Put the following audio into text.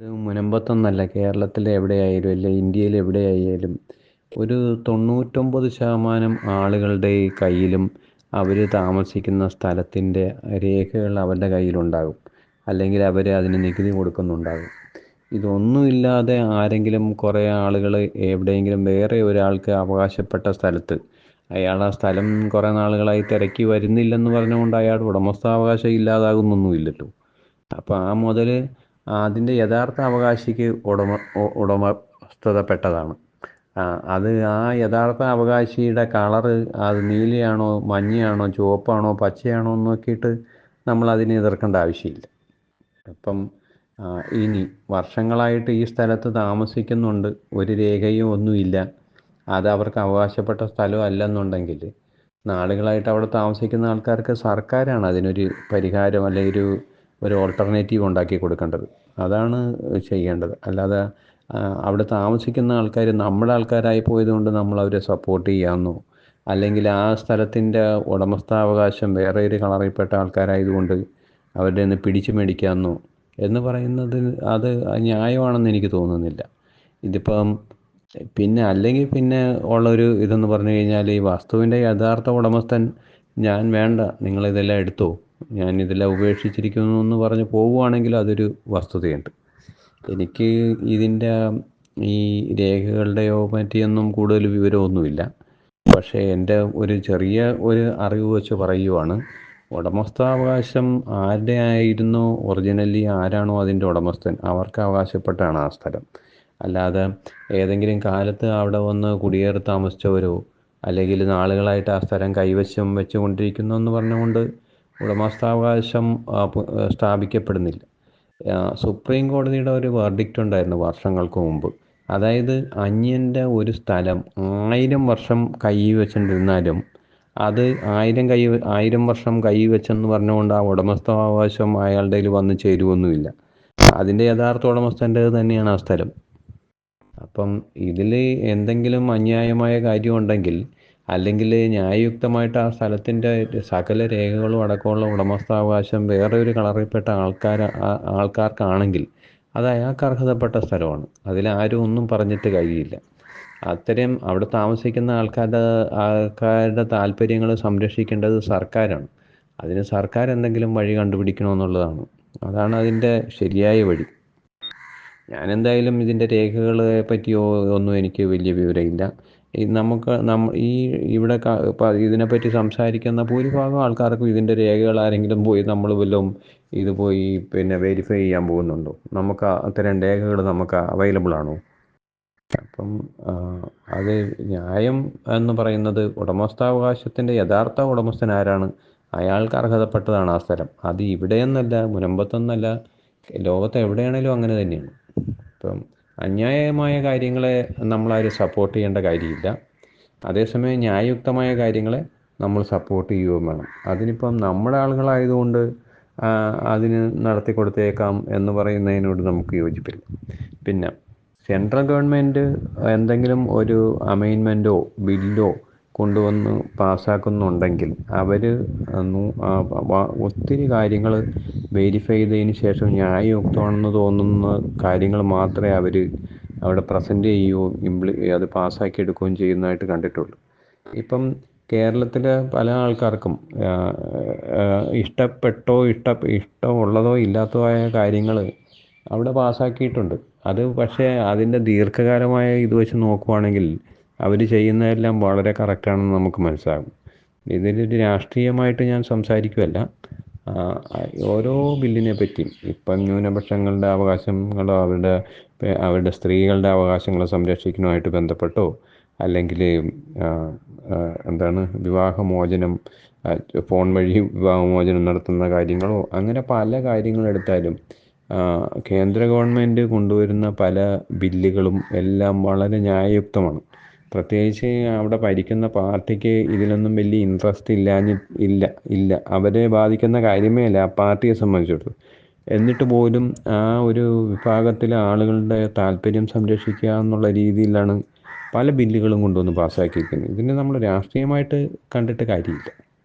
ഇത് മുനമ്പത്തൊന്നല്ല. കേരളത്തിൽ എവിടെയായാലും അല്ലെ ഇന്ത്യയിൽ എവിടെയായാലും ഒരു തൊണ്ണൂറ്റൊമ്പത് ശതമാനം ആളുകളുടെ കയ്യിലും അവർ താമസിക്കുന്ന സ്ഥലത്തിന്റെ രേഖകൾ അവരുടെ കയ്യിലുണ്ടാകും. അല്ലെങ്കിൽ അവർ അതിന് നികുതി കൊടുക്കുന്നുണ്ടാകും. ഇതൊന്നുമില്ലാതെ ആരെങ്കിലും കുറേ ആളുകൾ എവിടെയെങ്കിലും വേറെ ഒരാൾക്ക് അവകാശപ്പെട്ട സ്ഥലത്ത് അയാൾ ആ സ്ഥലം കുറേ നാളുകളായി തിരക്കി വരുന്നില്ലെന്ന് പറഞ്ഞുകൊണ്ട് അയാൾ ഉടമസ്ഥാവകാശം ഇല്ലാതാകുന്നൊന്നുമില്ലല്ലോ. അപ്പോൾ ആ മുതൽ അതിന്റെ യഥാർത്ഥ അവകാശിക്ക് ഉടമ ഉടമസ്ഥതപ്പെട്ടതാണ്. അത് ആ യഥാർത്ഥ അവകാശിയുടെ കളറ് അത് നീലയാണോ മഞ്ഞയാണോ ചുവപ്പാണോ പച്ചയാണോ എന്ന് നോക്കിയിട്ട് നമ്മൾ അതിനെ എതിർക്കേണ്ട ആവശ്യമില്ല. അപ്പം ഇനി വർഷങ്ങളായിട്ട് ഈ സ്ഥലത്ത് താമസിക്കുന്നുണ്ട് ഒരു രേഖയും ഒന്നുമില്ല. അത് അവർക്ക് അവകാശപ്പെട്ട സ്ഥലം അല്ലെന്നുണ്ടെങ്കിൽ നാളുകളായിട്ട് അവിടെ താമസിക്കുന്ന ആൾക്കാർക്ക് സർക്കാരാണ് അതിനൊരു പരിഹാരം അല്ലെങ്കിൽ ഒരു ഒരു ഓൾട്ടർനേറ്റീവ് ഉണ്ടാക്കി കൊടുക്കേണ്ടത്. അതാണ് ചെയ്യേണ്ടത്. അല്ലാതെ അവിടെ താമസിക്കുന്ന ആൾക്കാർ നമ്മുടെ ആൾക്കാരായി പോയതുകൊണ്ട് നമ്മൾ അവരെ സപ്പോർട്ട് ചെയ്യാമെന്നോ അല്ലെങ്കിൽ ആ സ്ഥലത്തിന്റെ ഉടമസ്ഥാവകാശം വേറെ ഒരു കളറിൽപ്പെട്ട ആൾക്കാരായതുകൊണ്ട് അവരുടെ നിന്ന് പിടിച്ചു മേടിക്കാമെന്നോ എന്ന് പറയുന്നത് അത് ന്യായമാണെന്ന് എനിക്ക് തോന്നുന്നില്ല. ഇതിപ്പം പിന്നെ അല്ലെങ്കിൽ പിന്നെ ഉള്ളൊരു ഇതെന്ന് പറഞ്ഞു കഴിഞ്ഞാൽ ഈ വസ്തുവിന്റെ യഥാർത്ഥ ഉടമസ്ഥൻ ഞാൻ വേണ്ട നിങ്ങളിതെല്ലാം എടുത്തോ? ഞാൻ ഇതെല്ലാം ഉപേക്ഷിച്ചിരിക്കുന്നു എന്ന് പറഞ്ഞ് പോവുകയാണെങ്കിൽ അതൊരു വസ്തുതയുണ്ട്. എനിക്ക് ഇതിന്റെ ഈ രേഖകളുടെയോ പറ്റിയൊന്നും കൂടുതൽ വിവരമൊന്നുമില്ല. പക്ഷേ എന്റെ ഒരു ചെറിയ ഒരു അറിവ് വെച്ച് പറയുവാണ് ഉടമസ്ഥാവകാശം ആരുടെ ആയിരുന്നോ ഒറിജിനലി ആരാണോ അതിന്റെ ഉടമസ്ഥൻ അവർക്ക് അവകാശപ്പെട്ടാണ് ആ സ്ഥലം. അല്ലാതെ ഏതെങ്കിലും കാലത്ത് അവിടെ വന്ന് കുടിയേറി താമസിച്ചവരോ അല്ലെങ്കിൽ നാളുകളായിട്ട് ആ സ്ഥലം കൈവശം വെച്ചുകൊണ്ടിരിക്കുന്നു എന്ന് പറഞ്ഞുകൊണ്ട് ഉടമസ്ഥാവകാശം സ്ഥാപിക്കപ്പെടുന്നില്ല. സുപ്രീം കോടതിയുടെ ഒരു വെർഡിക്റ്റ് ഉണ്ടായിരുന്നു വർഷങ്ങൾക്ക് മുമ്പ്. അതായത് അന്യന്റെ ഒരു സ്ഥലം ആയിരം വർഷം കൈ വെച്ചിരുന്നാലും അത് ആയിരം കൈ ആയിരം വർഷം കൈ വെച്ചെന്ന് പറഞ്ഞുകൊണ്ട് ആ ഉടമസ്ഥാവകാശം അയാളുടെ കയ്യിൽ വന്ന് ചേരുവൊന്നുമില്ല. അതിന്റെ യഥാർത്ഥ ഉടമസ്ഥന്റെ തന്നെയാണ് ആ സ്ഥലം. അപ്പം ഇതിൽ എന്തെങ്കിലും അന്യായമായ കാര്യമുണ്ടെങ്കിൽ അല്ലെങ്കിൽ ന്യായയുക്തമായിട്ട് ആ സ്ഥലത്തിന്റെ സകല രേഖകളും അടക്കമുള്ള ഉടമസ്ഥാവകാശം വേറെ ഒരു കളറിൽപ്പെട്ട ആൾക്കാർ ആൾക്കാർക്കാണെങ്കിൽ അത് അയാൾക്ക് അർഹതപ്പെട്ട സ്ഥലമാണ്. അതിലാരും ഒന്നും പറഞ്ഞിട്ട് കഴിയില്ല അത്തരം അവിടെ താമസിക്കുന്ന ആൾക്കാരുടെ ആൾക്കാരുടെ താല്പര്യങ്ങൾ സംരക്ഷിക്കേണ്ടത് സർക്കാരാണ്. അതിന് സർക്കാർ എന്തെങ്കിലും വഴി കണ്ടുപിടിക്കണമെന്നുള്ളതാണ്. അതാണ് അതിന്റെ ശരിയായ വഴി. ഞാൻ എന്തായാലും ഇതിന്റെ രേഖകളെ പറ്റിയോ ഒന്നും എനിക്ക് വലിയ വിവരമില്ല. നമുക്ക് ഈ ഇവിടെ ഇതിനെപ്പറ്റി സംസാരിക്കുന്ന ഭൂരിഭാഗം ആൾക്കാർക്കും ഇതിന്റെ രേഖകൾ ആരെങ്കിലും പോയി നമ്മൾ വല്ലതും ഇത് പോയി പിന്നെ വെരിഫൈ ചെയ്യാൻ പോകുന്നുണ്ടോ? നമുക്ക് അത്തരം രേഖകൾ നമുക്ക് അവൈലബിൾ ആണോ? അപ്പം അത് ന്യായം എന്ന് പറയുന്നത് ഉടമസ്ഥാവകാശത്തിന്റെ യഥാർത്ഥ ഉടമസ്ഥൻ ആരാണ്? അയാൾക്ക് അർഹതപ്പെട്ടതാണ് ആ സ്ഥലം. അത് ഇവിടെയെന്നല്ല മുനമ്പത്തൊന്നല്ല ലോകത്ത് എവിടെയാണേലും അങ്ങനെ തന്നെയാണ്. ഇപ്പം അന്യായമായ കാര്യങ്ങളെ നമ്മളാരും സപ്പോർട്ട് ചെയ്യേണ്ട കാര്യമില്ല. അതേസമയം ന്യായയുക്തമായ കാര്യങ്ങളെ നമ്മൾ സപ്പോർട്ട് ചെയ്യുകയും വേണം. അതിനിപ്പം നമ്മുടെ ആളുകളായതുകൊണ്ട് അതിന് നടത്തി കൊടുത്തേക്കാം എന്ന് പറയുന്നതിനോട് നമുക്ക് യോജിപ്പില്ല. പിന്നെ സെൻട്രൽ ഗവൺമെന്റ് എന്തെങ്കിലും ഒരു അമൈൻമെന്റോ ബില്ലോ കൊണ്ടുവന്ന് പാസ്സാക്കുന്നുണ്ടെങ്കിൽ അവർ ഒത്തിരി കാര്യങ്ങൾ വെരിഫൈ ചെയ്തതിന് ശേഷം ന്യായയുക്തമാണെന്ന് തോന്നുന്ന കാര്യങ്ങൾ മാത്രമേ അവർ അവിടെ പ്രസന്റ് ചെയ്യുകയും ഇംപ്ലി അത് പാസ്സാക്കി എടുക്കുകയും ചെയ്യുന്നതായിട്ട് കണ്ടിട്ടുള്ളൂ. ഇപ്പം കേരളത്തിലെ പല ആൾക്കാർക്കും ഇഷ്ടപ്പെട്ടോ ഇഷ്ട ഇഷ്ടമുള്ളതോ ഇല്ലാത്തതോ ആയ കാര്യങ്ങൾ അവിടെ പാസ്സാക്കിയിട്ടുണ്ട്. അത് പക്ഷേ അതിന്റെ ദീർഘകാലമായ ഇത് വെച്ച് നോക്കുവാണെങ്കിൽ അവർ ചെയ്യുന്നതെല്ലാം വളരെ കറക്റ്റാണെന്ന് നമുക്ക് മനസ്സിലാകും. ഇതിലൊരു രാഷ്ട്രീയമായിട്ട് ഞാൻ സംസാരിക്കുകയല്ല ഓരോ ബില്ലിനെ പറ്റിയും ഇപ്പം ന്യൂനപക്ഷങ്ങളുടെ അവകാശങ്ങളോ അവരുടെ അവരുടെ സ്ത്രീകളുടെ അവകാശങ്ങളെ സംരക്ഷിക്കുന്നതുമായിട്ട് ബന്ധപ്പെട്ടോ അല്ലെങ്കിൽ എന്താണ് വിവാഹമോചനം ഫോൺ വഴി വിവാഹമോചനം നടത്തുന്ന കാര്യങ്ങളോ അങ്ങനെ പല കാര്യങ്ങളെടുത്താലും കേന്ദ്ര ഗവൺമെന്റ് കൊണ്ടുവരുന്ന പല ബില്ലുകളും എല്ലാം വളരെ ന്യായയുക്തമാണ്. പ്രത്യേകിച്ച് അവിടെ ഭരിക്കുന്ന പാർട്ടിക്ക് ഇതിലൊന്നും വലിയ ഇൻട്രസ്റ്റ് ഇല്ലാഞ്ഞ് ഇല്ല ഇല്ല. അവരെ ബാധിക്കുന്ന കാര്യമേ അല്ല ആ പാർട്ടിയെ സംബന്ധിച്ചിടത്തോളം എന്നിട്ട് പോലും ആ ഒരു വിഭാഗത്തിലെ ആളുകളുടെ താല്പര്യം സംരക്ഷിക്കുക എന്നുള്ള രീതിയിലാണ് പല ബില്ലുകളും കൊണ്ടുവന്ന് പാസ്സാക്കിയിരിക്കുന്നത്. ഇതിനെ നമ്മൾ രാഷ്ട്രീയമായിട്ട് കണ്ടിട്ട് കാര്യമില്ല.